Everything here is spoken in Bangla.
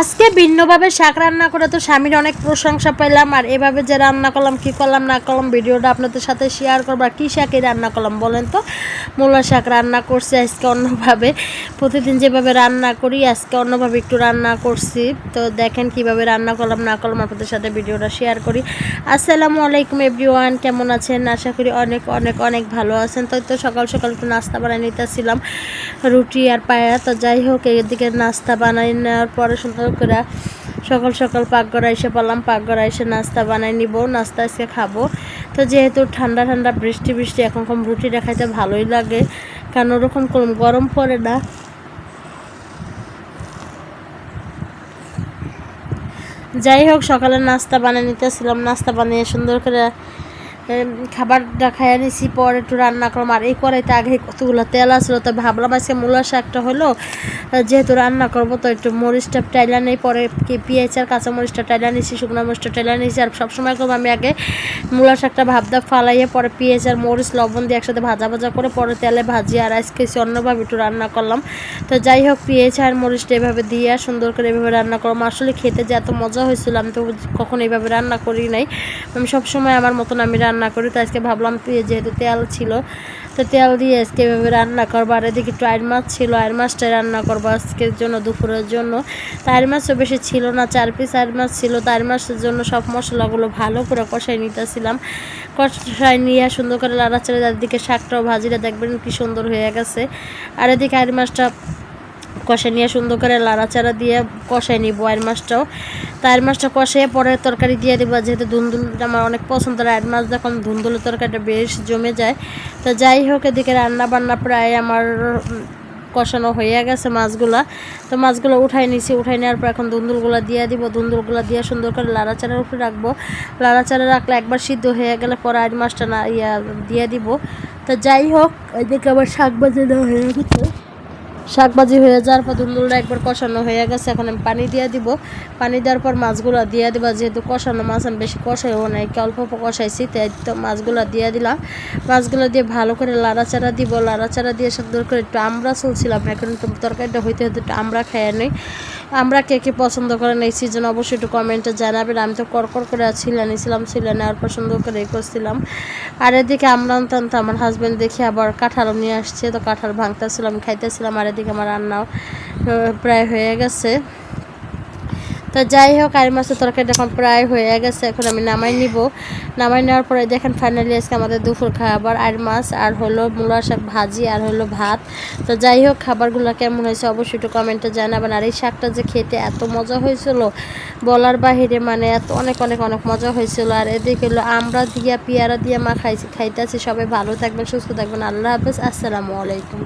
আজকে ভিন্নভাবে শাক রান্না করে তো স্বামীর অনেক প্রশংসা পেলাম, আর এভাবে যে রান্না করলাম, কি করলাম, না করলাম, ভিডিওটা আপনাদের সাথে শেয়ার করব, আর কী শাকই রান্না করলাম বলেন তো? মূলা শাক রান্না করছি আজকে অন্যভাবে। প্রতিদিন যেভাবে রান্না করি, আজকে অন্যভাবে একটু রান্না করছি। তো দেখেন কীভাবে রান্না করলাম, না করলাম, আপনাদের সাথে ভিডিওটা শেয়ার করি। আসসালামু আলাইকুম এভরিওয়ান কেমন আছেন? আশা করি অনেক অনেক অনেক ভালো আছেন। তো তো সকাল সকাল একটু নাস্তা বানিয়ে নিতেছিলাম, রুটি আর পায়া। তো যাই হোক, এদিকে নাস্তা বানাই নেওয়ার পরে সুন্দর করে সকাল সকাল পাকঘরে এসে পড়লাম পাকঘরে এসে নাস্তা বানাই নিব, নাস্তা আজকে খাব। তো যেহেতু ঠান্ডা ঠান্ডা বৃষ্টি বৃষ্টি, এখন কম রুটিটা খাইতে ভালোই লাগে, কারণ ওরকম গরম পড়ে না। যাই হোক, সকালে নাস্তা বানিয়ে নিতেছিলাম, নাস্তা বানিয়ে সুন্দর করে খাবারটা খাইয়ে নিছি, পরে একটু রান্না করলাম। আর এই কড়াইতে আগে কতগুলো তেল আসলো তো ভাবলাম আজকে মূলা শাকটা হলো যেহেতু রান্না করব, তো একটু মরিচটা টাইলা নেই, পরে কি পেঁয়াজ আর কাঁচা মরিচটা টাইলা নিছি, শুকনো মরিচটা টাইলা নিছি। আর সবসময় করব আমি আগে মূলা শাকটা ভাবদা ফালাইয়ে, পরে পেঁয়াজ আর মরিচ, লবণ দিয়ে একসাথে ভাজা ভাজা করে, পরে তেলে ভাজি আর আজকে অন্যভাবে একটু রান্না করলাম। তো যাই হোক, পেঁয়াজ আর মরিচটা এভাবে দিয়ে সুন্দর করে এভাবে রান্না করলাম। আসলে খেতে যে এত মজা হয়েছিল, আমি তো কখনো এইভাবে রান্না করি নাই। আমি সবসময় আমার মতন আমি রান্না করি, তো আজকে ভাবলাম যেহেতু তেল ছিল, তো তেল দিয়ে আজকে এভাবে রান্না করব। আর এদিকে একটু আয়ের মাছ ছিল আয়ের মাছটাই রান্না করব আজকের জন্য দুপুরের জন্য। তো আয়ের মাছও বেশি ছিল না, চার পিস আয়ের মাছ ছিল, তো আয়ের মাছের জন্য সব মশলাগুলো ভালো করে কষাই নিতেছিলাম। কষাই নিয়ে সুন্দর করে লাড়াচাড়া দিকে শাকটাও ভাজিটা দেখবেন কি সুন্দর হয়ে গেছে। আর এদিকে আয়ের মাছটা কষাই নিয়ে সুন্দর করে লাড়াচাড়া দিয়ে কষাই নিব আয়ের মাছটাও। তো আয়ের মাছটা কষিয়ে পরে তরকারি দিয়ে দেবো, যেহেতু ধুন্দুল আমার অনেক পছন্দ আয়ের মাছ যখন ধুন্দুলের তরকারিটা বেশ জমে যায়, তো যাই হোক এদিকে রান্না বান্না প্রায় আমার কষানো হয়ে গেছে মাছগুলা। তো মাছগুলো উঠাই নিছি, উঠাই নেওয়ার পর এখন ধুন্দুলগুলো দিয়ে দিব, ধুন্দুলগুলো দিয়ে সুন্দর করে লাড়াচাড়ার উপরে রাখব। লাড়াচাড়া রাখলে একবার সিদ্ধ হয়ে গেলে পরে আয়ের মাছটা না, ইয়া দিয়ে দিব। তো যাই হোক, এদিকে আবার শাক ভাজি দেওয়া হয়ে গেছে। শাকবাজি হয়ে যাওয়ার পর দুলদুলটা একবার কষানো হয়ে গেছে। এখন আমি পানি দিয়ে দিব। পানি দেওয়ার পর মাছগুলো দিয়ে দিবা। যেহেতু কষানো মাছ, আমি বেশি কষাইও নাই। অল্প অল্প কষাইছি, তাই তো মাছগুলো দিয়ে দিলাম। মাছগুলো দিয়ে ভালো করে লাড়াচাড়া দিব। লাড়াচাড়া দিয়ে সুন্দর করে একটু আমরা চলছিলাম। এখন তরকারিটা হইতে হইতে একটু আমরা খাইয়া নেই। আমরা কে কে পছন্দ করেন এই সিজন অবশ্যই একটু কমেন্টে জানাবেন। আমি তো করকর করে ছিলে নিয়েছিলাম ছিলেন নেওয়ার পছন্দ করে করছিলাম। আর এদিকে আমরা টানতে আমার হাজব্যান্ড দেখি আবার কাঁঠাল নিয়ে আসছে, তো কাঁঠাল ভাঙতেছিলাম, খাইতেছিলাম, আর এদিকে আমার রান্নাও প্রায় হয়ে গেছে। তো যাই হোক আর মাছের তরকারিটা এখন প্রায় হয়ে গেছে, এখন আমি নামাই নিব। নামাই নেওয়ার পরে দেখেন ফাইনালি আজকে আমাদের দুপুর খাবার আর মাছ আর হলো মূলা শাক ভাজি, আর হলো ভাত। তো যাই হোক, খাবারগুলো কেমন হয়েছে অবশ্যই একটু কমেন্টে জানাবেন। আর এই শাকটা যে খেতে এত মজা হয়েছিল, বলার বাহিরে মানে এত অনেক অনেক অনেক মজা হয়েছিল। আর এদিকে হলো আমরা দিয়া, পেয়ারা দিয়া মা খাইছি, খাইতেছি। সবাই ভালো থাকবেন, সুস্থ থাকবেন। আল্লাহ হাফেজ, আসসালামু আলাইকুম।